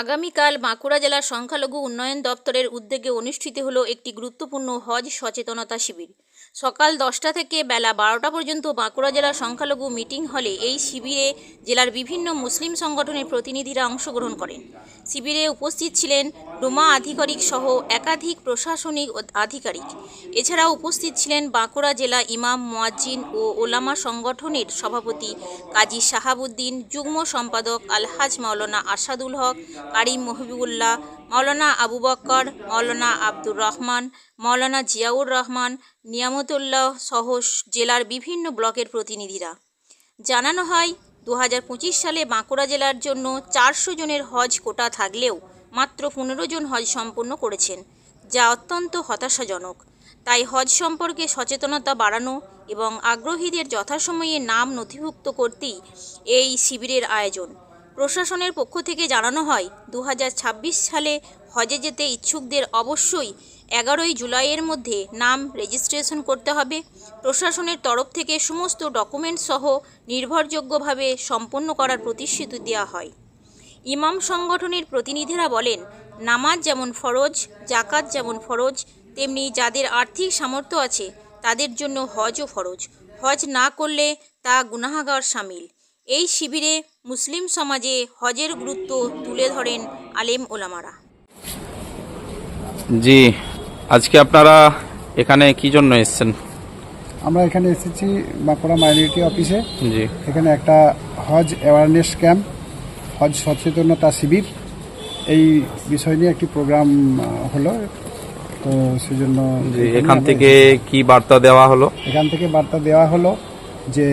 আগামীকাল বাঁকুড়া জেলার সংখ্যালঘু উন্নয়ন দপ্তরের উদ্যোগে অনুষ্ঠিত হল একটি গুরুত্বপূর্ণ হজ সচেতনতা শিবির। সকাল দশটা থেকে বেলা বারোটা পর্যন্ত বাঁকুড়া জেলার সংখ্যালঘু মিটিং হলে এই শিবিরে জেলার বিভিন্ন মুসলিম সংগঠনের প্রতিনিধিরা অংশগ্রহণ করেন। শিবিরে উপস্থিত ছিলেন ডোমা আধিকারিক সহ একাধিক প্রশাসনিক আধিকারিক। এছাড়াও উপস্থিত ছিলেন বাঁকুড়া জেলা ইমাম, মোয়াজ্জিন ও ওলামা সংগঠনের সভাপতি কাজী শাহাবুদ্দিন, যুগ্ম সম্পাদক আলহাজ মাওলানা আসাদুল হক, কারিম মহিবুল্লাহ, মাওলানা আবু বক্কর, মাওলানা আব্দুর রহমান, মাওলানা জিয়াউর রহমান নিয়ামতুল্লাহ সহ জেলার বিভিন্ন ব্লকের প্রতিনিধিরা। জানানো হয় দু হাজার পঁচিশ সালে বাঁকুড়া জেলার জন্য চারশো জনের হজ কোটা থাকলেও মাত্র পনেরো জন হজ সম্পন্ন করেছেন, যা অত্যন্ত হতাশাজনক। তাই হজ সম্পর্কে সচেতনতা বাড়ানো এবং আগ্রহীদের যথাসময়ে নাম নথিভুক্ত করতেই এই শিবিরের আয়োজন। প্রশাসনের পক্ষ থেকে জানানো হয় দু হাজার ছাব্বিশ সালে হজে যেতে ইচ্ছুকদের অবশ্যই এগারোই জুলাইয়ের মধ্যে নাম রেজিস্ট্রেশন করতে হবে। প্রশাসনের তরফ থেকে সমস্ত ডকুমেন্ট সহ নির্ভরযোগ্যভাবে সম্পন্ন করার প্রতিশ্রুতি দেওয়া হয়। ইমাম সংগঠনের প্রতিনিধিরা বলেন, নামাজ যেমন ফরজ জাকাত যেমন ফরজ, তেমনি যাদের আর্থিক সামর্থ্য আছে, তাদের জন্য হজও ফরজ। হজ না করলে তা গুনাহাগার সামিল। এই শিবিরে মুসলিম সমাজে হজের গুরুত্ব তুলে ধরেন আলেম ওলামারা। জি আজকে আপনারা এখানে কি জন্য এসেছেন? আমরা এখানে এসেছি বাঁকুড়া মাইনরিটি অফিসে। জি। এখানে একটা হজ অ্যাওয়ারনেস ক্যাম্প হজ সচেতনতা শিবির। এই বিষয় নিয়ে একটি প্রোগ্রাম হলো। তো সেজন্য এখান থেকে কি বার্তা দেওয়া হলো? এখান থেকে বার্তা দেওয়া হলো যে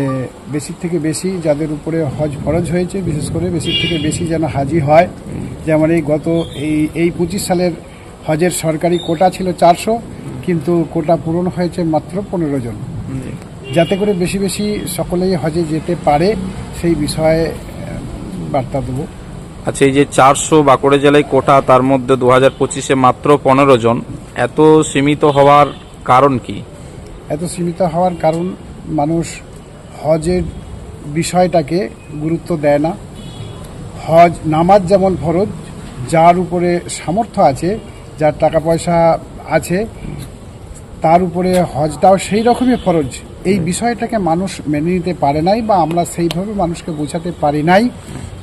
বেশি থেকে বেশি যাদের উপরে হজ ফরজ হয়েছে বিশেষ করে বেশি থেকে বেশি যেন হাজি হয়। যেমন এই গত এই এই পঁচিশ সালের হজের সরকারি কোটা ছিল চারশো কিন্তু কোটা পূরণ হয়েছে মাত্র পনেরো জন। যাতে করে বেশি বেশি সকলেই হজে যেতে পারে সেই বিষয়ে বার্তা দেবো। আচ্ছা এই যে চারশো বাঁকুড়া জেলায় কোটা তার মধ্যে দু হাজার পঁচিশে মাত্র পনেরো জন এত সীমিত হওয়ার কারণ কি? এত সীমিত হওয়ার কারণ মানুষ হজের বিষয়টাকে গুরুত্ব দেয় না। হজ নামাজ যেমন ফরজ যার উপরে সামর্থ্য আছে যার টাকা পয়সা আছে, তার উপরে হজটাও সেই রকমই ফরজ। এই বিষয়টাকে মানুষ মেনে নিতে পারে নাই বা আমরা সেইভাবে মানুষকে বোঝাতে পারি নাই,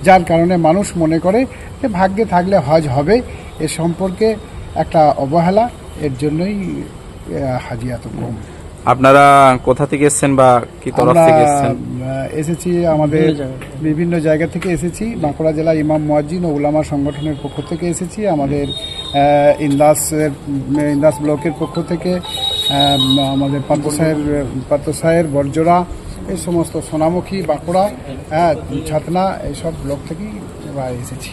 যার কারণে মানুষ মনে করে যে ভাগ্যে থাকলে হজ হবে। এ সম্পর্কে একটা অবহেলা, এর জন্যই হাজিয়াত হাজি কম আপনারা কোথা থেকে এসেছেন বা কি তরফ থেকে এসেছেন? এসেছি আমাদের বিভিন্ন জায়গা থেকে। এসেছি। বাঁকুড়া জেলা ইমাম মুয়াজ্জিন ও উলামা সংগঠনের পক্ষ থেকে এসেছি। আমাদের ইন্দাসের ইন্দাস ব্লকের পক্ষ থেকে আমাদের পার্থসাহের পার্থসাহের বর্জরা এই সমস্ত সোনামুখী বাঁকুড়া হ্যাঁ ছাতনা এইসব ব্লক থেকেই এসেছি।